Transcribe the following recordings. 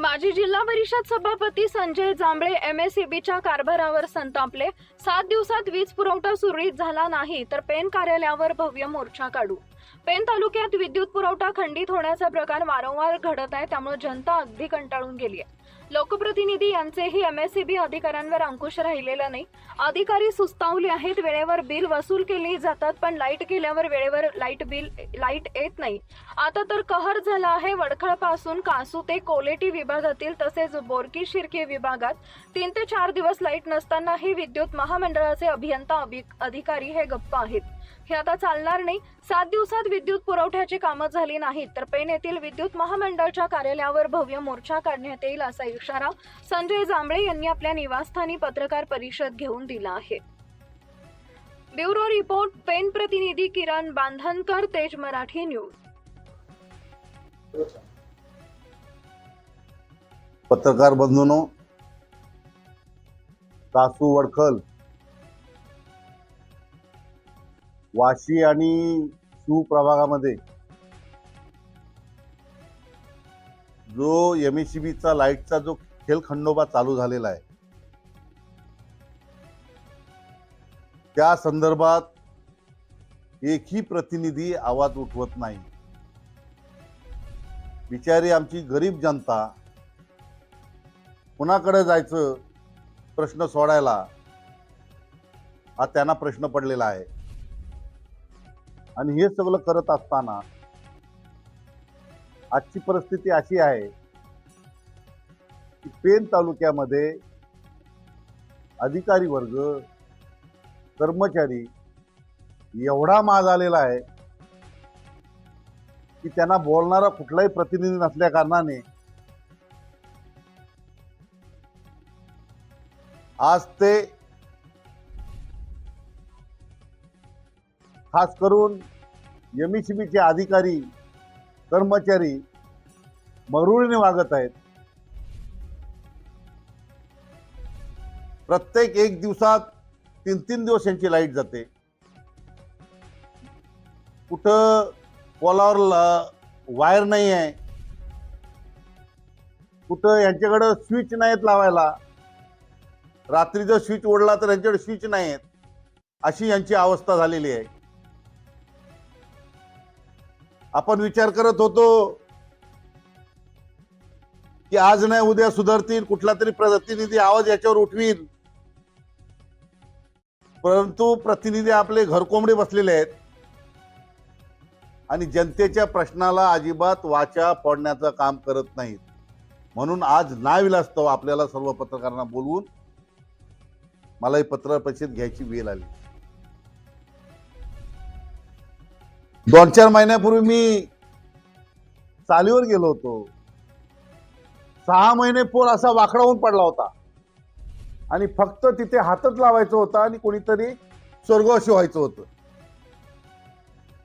परिषद सभापती संजय जांभळे एमएसईबीच्या कारभारावर संतापले. सात दिवसात वीज पुरवठा सुरळीत झाला नाही तर पेन कार्यालयावर भव्य मोर्चा काढू. पेन तालुक्यात विद्युत पुरवठा खंडित होण्याचा प्रकार वारंवार घडत आहे त्यामुळे जनता अगदी कंटाळून गेली आहे लोकप्रतिनिधी यांचेही एमएसईबी अधिकाऱ्यांवर अंकुश राहिलेला नाही. अधिकारी सुस्तावले आहेत वेळेवर बिल वसूल केली जातात पण लाइट गेल्यावर वेळेवर लाइट बिल लाइट येत नाही. आता तर कहर झाला आहे वडखळपासून कासू ते कोलेटी विभागातील तसेच बोरकी शिर्के विभागात. तीन ते चार दिवस लाइट नसतानाही विद्युत महामंडळाचे अभियंता अभि- अधिकारी हे गप्प आहेत. हे आता चालणार नाही. सात दिवसात विद्युत पुरवठ्याची कामं झाली नाहीत तर पेन येथील विद्युत महामंडळाच्या कार्यालयावर भव्य मोर्चा काढण्यात येईल असा इशारा संजय जांभळे यांनी आपल्या निवासस्थानी पत्रकार परिषद घेऊन दिला आहे. ब्युरो रिपोर्ट पेन प्रतिनिधी किरण बांधनकर तेज मराठी न्यूज. पत्रकार बंधूनो कासू वडखल वाशी आणि सुप्रभागामध्ये जो एम चा लाईटचा जो खेळखंडोबा चालू झालेला आहे त्या संदर्भात एकही प्रतिनिधी आवाज उठवत नाही. बिचारी आमची गरीब जनता कुणाकडे जायचं प्रश्न सोडायला हा त्यांना प्रश्न पडलेला आहे. आणि हे सगळं करत असताना आजची परिस्थिती अशी आहे की पेन तालुक्यामध्ये अधिकारी वर्ग कर्मचारी एवढा माज आलेला आहे की त्यांना बोलणारा कुठलाही प्रतिनिधी नसल्या कारणाने आज ते खास करून एम चे अधिकारी कर्मचारी मरुळीने वागत आहेत. प्रत्येक एक दिवसात तीन तीन दिवस यांची लाइट जाते. कुठं पोलावर वायर नाही आहे. कुठं यांच्याकडं स्विच नाहीत लावायला. रात्री जर स्विच ओढला तर यांच्याकडे स्विच नाही आहेत अशी यांची अवस्था झालेली आहे. आपण विचार करत होतो की आज नाही उद्या सुधारतील कुठला तरी प्रतिनिधी आवाज याच्यावर उठवील परंतु प्रतिनिधी आपले घरकोंबडे बसलेले आहेत. आणि जनतेच्या प्रश्नाला अजिबात वाचा फोडण्याचं काम करत नाहीत. म्हणून आज नाविलास्तव आपल्याला सर्व पत्रकारांना बोलवून मला ही पत्र परिषद घ्यायची वेळ आली. दोन चार महिन्यापूर्वी मी चालीवर गेलो होतो. सहा महिने पोल असा वाकडा होऊन पडला होता. आणि फक्त तिथे हातच लावायचं होता आणि कोणीतरी स्वर्गवासी व्हायचं होतं.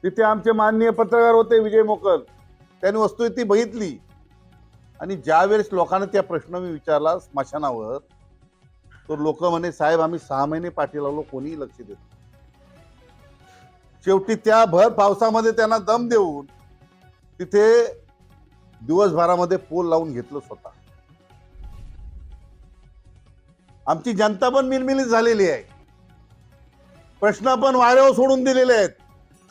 तिथे आमचे माननीय पत्रकार होते विजय मोकल. त्यांनी वस्तू ती बघितली. आणि ज्यावेळेस लोकांना त्या प्रश्न मी विचारला स्मशानावर तर लोक म्हणे साहेब आम्ही सहा महिने पाठी लावलो कोणीही लक्ष देत नाही." शेवटी त्या भर पावसामध्ये त्यांना दम देऊन तिथे दिवसभरामध्ये पोल लावून घेतलं स्वतः. आमची जनता पण मिलमिलीत झालेली आहे. प्रश्न पण वाऱ्यावर सोडून दिलेले आहेत.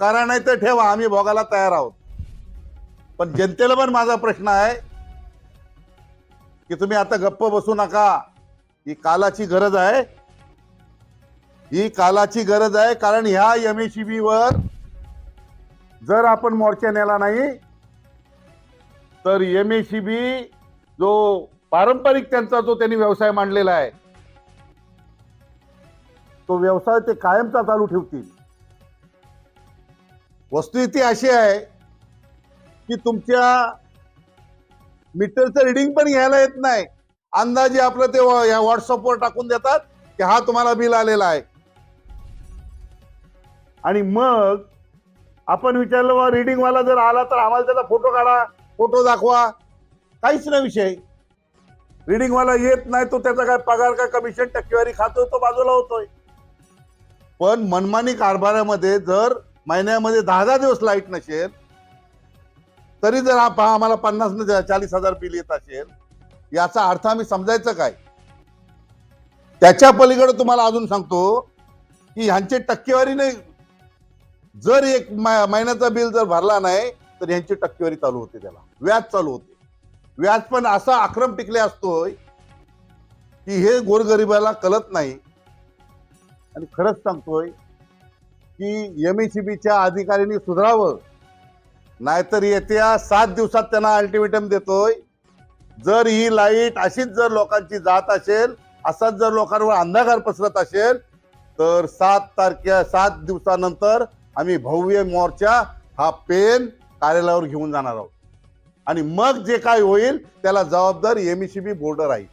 करा नाही तर ठेवा आम्ही भोगायला तयार आहोत. पण जनतेला पण माझा प्रश्न आहे की तुम्ही आता गप्प बसू नका. ही कालाची गरज आहे. ही कालाची गरज आहे कारण ह्या एम वर जर आपण मोर्चा नेला नाही तर एम जो पारंपरिक त्यांचा जो त्यांनी व्यवसाय मांडलेला आहे तो व्यवसाय ते कायमचा चालू ठेवतील. वस्तुस्थिती अशी आहे की तुमच्या मीटरचं रिडिंग पण घ्यायला येत नाही. अंदाजे आपलं ते व्हॉट्सअपवर टाकून देतात की हा तुम्हाला बिल आलेला आहे. आणि मग आपण विचारलं बा रिडिंग वाला जर आला तर आम्हाला त्याचा फोटो काढा. फोटो दाखवा. काहीच नाही विषय. रिडिंग वाला येत नाही तो त्याचा काय पगार काय कमिशन टक्केवारी खातोय तो बाजूला होतोय. पण मनमानी कारभारामध्ये जर महिन्यामध्ये दहा दहा दिवस लाइट नसेल तरी जर हा पहा आम्हाला पन्नास न चाळीस हजार बिल येत असेल याचा अर्थ आम्ही समजायचं काय? त्याच्या पलीकडे तुम्हाला अजून सांगतो की ह्यांची टक्केवारी नाही जर एक मा- महिन्याचा बिल जर भरला नाही तर ह्यांची टक्केवारी चालू होते त्याला. व्याज चालू होते. व्याज पण असा आक्रम टिकले असतोय की हे गोरगरिबाला कळत नाही. आणि खरंच सांगतोय की एम च्या अधिकाऱ्यांनी सुधारावं. नाहीतर येत्या सात दिवसात त्यांना अल्टिमेटम देतोय. जर ही लाइट अशीच जर लोकांची जात असेल असाच जर लोकांवर अंधकार पसरत असेल तर सात तारखे सात दिवसानंतर आम्ही भव्य मोर्चा हा पेन कार्यालयावर घेऊन जाणार आहोत. आणि मग जे काय होईल त्याला जबाबदार एमईसीबी बोर्ड राहील